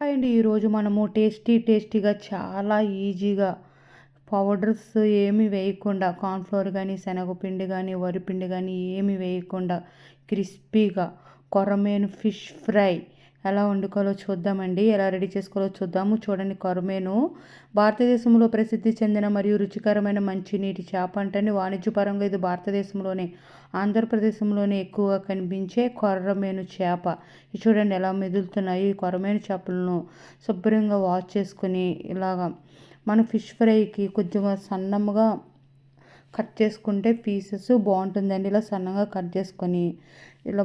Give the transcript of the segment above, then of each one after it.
And ఈరోజు మనము tasty టేస్టీగా చాలా ఈజీగా పౌడర్స్ ఏమి వేయకుండా కార్న్ఫ్లోర్ కానీ శనగపిండి కానీ వరిపిండి కానీ ఏమి వేయకుండా క్రిస్పీగా కొరమేను ఫిష్ ఫ్రై ఎలా వండుకోవాలో చూద్దామండి ఎలా రెడీ చేసుకోవాలో చూద్దాము. చూడండి కొరమేను. భారతదేశంలో ప్రసిద్ధి చెందిన మరియు రుచికరమైన మంచినీటి చేప అంటే వాణిజ్యపరంగా ఇది భారతదేశంలోనే ఆంధ్రప్రదేశంలోనే ఎక్కువగా కనిపించే కొర్రమేను చేప. ఇది చూడండి ఎలా మెదులుతున్నాయి. ఈ కొరమేను చేపలను శుభ్రంగా వాష్ చేసుకుని ఇలాగా మన ఫిష్ ఫ్రైకి కొద్దిగా సన్నముగా కట్ చేసుకుంటే పీసెస్ బాగుంటుందండి. ఇలా సన్నగా కట్ చేసుకొని ఇలా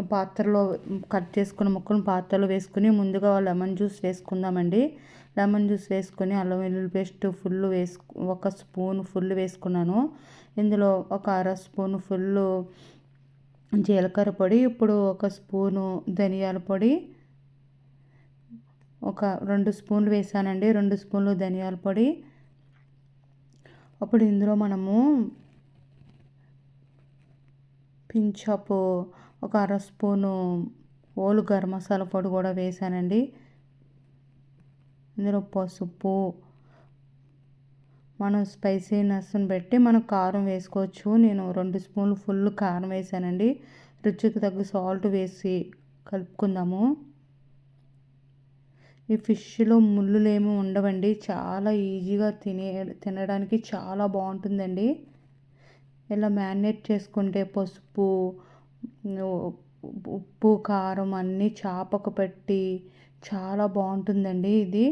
పాత్రలో కట్ చేసుకున్న ముక్కను పాత్రలో వేసుకుని ముందుగా లెమన్ జ్యూస్ వేసుకుందామండి. లెమన్ జ్యూస్ వేసుకొని అల్లం వెల్లుల్లి పేస్ట్ ఫుల్ వేసు ఒక స్పూన్ ఫుల్ వేసుకున్నాను. ఇందులో ఒక అర స్పూన్ ఫుల్ జీలకర్ర పొడి ఇప్పుడు ఒక స్పూను ధనియాల పొడి ఒక రెండు స్పూన్లు వేసానండి. రెండు స్పూన్లు ధనియాల పొడి. అప్పుడు ఇందులో మనము పింఛపు ఒక అర స్పూను ఓలు గరం మసాలా పొడి కూడా వేసానండి. ఇందులో పసుపు మనం స్పైసీనెస్ని బట్టి మనం కారం వేసుకోవచ్చు. నేను రెండు స్పూన్లు ఫుల్ కారం వేసానండి. రుచికి తగ్గ సాల్ట్ వేసి కలుపుకుందాము. ఈ ఫిష్లో ముళ్ళులేమి ఉండవండి. చాలా ఈజీగా తినే తినడానికి చాలా బాగుంటుందండి. ఇలా మ్యారినేట్ చేసుకుంటే పసుపు ఉప్పు కారం అన్నీ చేపకు పెట్టి చాలా బాగుంటుందండి ఇది.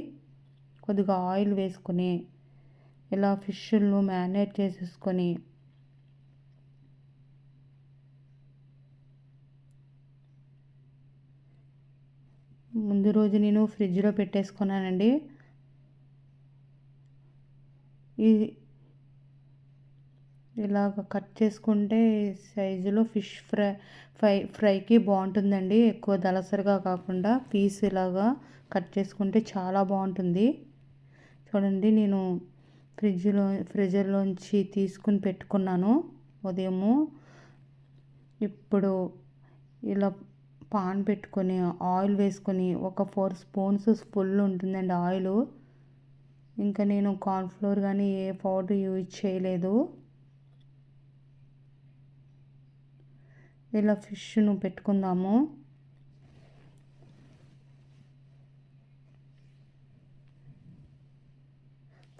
కొద్దిగా ఆయిల్ వేసుకొని ఇలా ఫిష్ను మ్యారినేట్ చేసేసుకొని. ముందు రోజు నేను ఫ్రిడ్జ్లో పెట్టేసుకున్నానండి. ఈ ఇలాగ కట్ చేసుకుంటే సైజులో ఫిష్ ఫ్రై ఫ్రై ఫ్రైకి బాగుంటుందండి. ఎక్కువ దలసరిగా కాకుండా పీస్ ఇలాగా కట్ చేసుకుంటే చాలా బాగుంటుంది. చూడండి నేను ఫ్రిడ్జ్లో ఫ్రిడ్జ్లోంచి తీసుకుని పెట్టుకున్నాను ఉదయము. ఇప్పుడు ఇలా పాన్ పెట్టుకొని ఆయిల్ వేసుకొని ఒక ఫోర్ స్పూన్స్ ఫుల్ ఉంటుందండి ఆయిల్. ఇంకా నేను కార్న్ఫ్లోర్ కానీ ఏ పౌడర్ యూజ్ చేయలేదు. ఇలా ఫిష్ను పెట్టుకుందాము.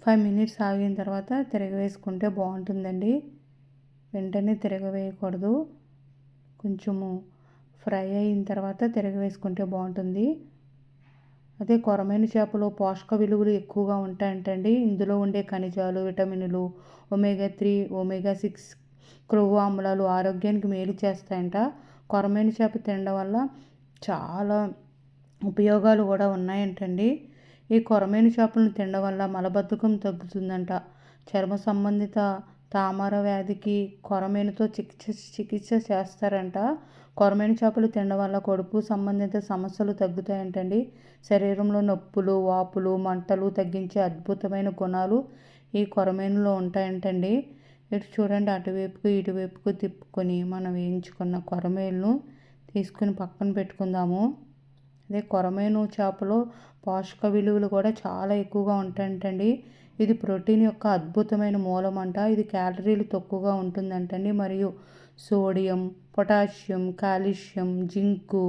ఫైవ్ మినిట్స్ ఆగిన తర్వాత తిరగవేసుకుంటే బాగుంటుందండి. వెంటనే తిరగవేయకూడదు. కొంచెము ఫ్రై అయిన తర్వాత తిరగవేసుకుంటే బాగుంటుంది. అదే కొరమైన చేపలో పోషక విలువలు ఎక్కువగా ఉంటాయంటండి. ఇందులో ఉండే ఖనిజాలు విటమిన్లు ఒమేగా త్రీ ఒమేగా సిక్స్ క్రొవ్వు ఆమ్లాలు ఆరోగ్యానికి మేలు చేస్తాయంట. కొరమైన చేప తినడం వల్ల చాలా ఉపయోగాలు కూడా ఉన్నాయంటండి. ఈ కొరమైన చేపలను తినడం వల్ల మలబద్ధకం తగ్గుతుందంట. చర్మ సంబంధిత తామర వ్యాధికి కొరమేనుతో చికిత్స చికిత్స చేస్తారంట. కొరమైన చేపలు తినడం వల్ల కడుపు సంబంధిత సమస్యలు తగ్గుతాయంటండి. శరీరంలో నొప్పులు వాపులు మంటలు తగ్గించే అద్భుతమైన గుణాలు ఈ కొరమేనులో ఉంటాయంటండి. ఇటు చూడండి అటువైపుకు ఇటువైపుకు తిప్పుకొని మనం వేయించుకున్న కొరమేలను తీసుకుని పక్కన పెట్టుకుందాము. అదే కొరమేను చేపలో పోషక విలువలు కూడా చాలా ఎక్కువగా ఉంటాయంటండి. ఇది ప్రోటీన్ యొక్క అద్భుతమైన మూలం అంట ఇది క్యాలరీలు తక్కువగా ఉంటుందంటండి. మరియు సోడియం పొటాషియం కాల్షియం జింకు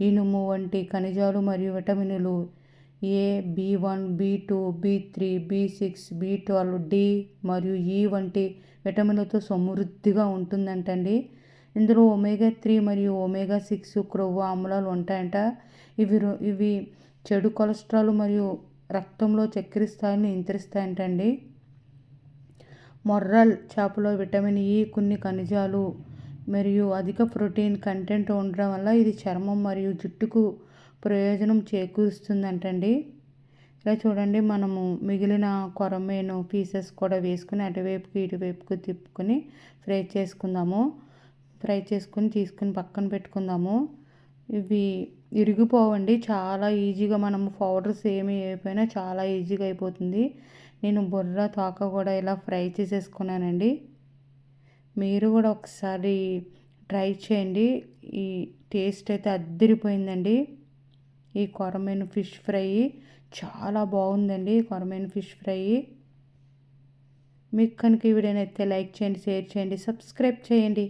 ఇనుము వంటి ఖనిజాలు మరియు విటమినులు A B one B two B three B six B twelve D మరియు ఈ వంటి విటమిన్లతో సమృద్ధిగా ఉంటుందంటండి. ఇందులో ఒమేగా త్రీ మరియు ఒమేగా సిక్స్ క్రొవ్వు ఆమ్లాలు ఉంటాయంట. ఇవి ఇవి చెడు కొలెస్ట్రాల్ మరియు రక్తంలో చక్కెర స్థాయిని నియంత్రిస్తాయంటండి. మొర్రల్ చేపలో విటమిన్ ఈ కొన్ని ఖనిజాలు మరియు అధిక ప్రోటీన్ కంటెంట్ ఉండడం వల్ల ఇది చర్మం మరియు జుట్టుకు ప్రయోజనం చేకూరుస్తుందంటండి. ఇలా చూడండి మనము మిగిలిన కొరమేను పీసెస్ కూడా వేసుకుని అటువైపుకి ఇటువైపుకి తిప్పుకొని ఫ్రై చేసుకుందాము. ఫ్రై చేసుకుని తీసుకుని పక్కన పెట్టుకుందాము. ఇవి ఇరిగిపోవండి. చాలా ఈజీగా మనము పౌడర్స్ ఏమి అయిపోయినా చాలా ఈజీగా అయిపోతుంది. నేను బుర్ర తోక కూడా ఇలా ఫ్రై చేసేసుకున్నానండి. మీరు కూడా ఒకసారి ట్రై చేయండి. ఈ టేస్ట్ అయితే అద్దరిపోయిందండి. ఈ కొరమైన ఫిష్ ఫ్రై చాలా బాగుందండి కొరమైన ఫిష్ ఫ్రై. మీకు కనుక ఈ వీడియో అయితే లైక్ చేయండి షేర్ చేయండి సబ్స్క్రైబ్ చేయండి.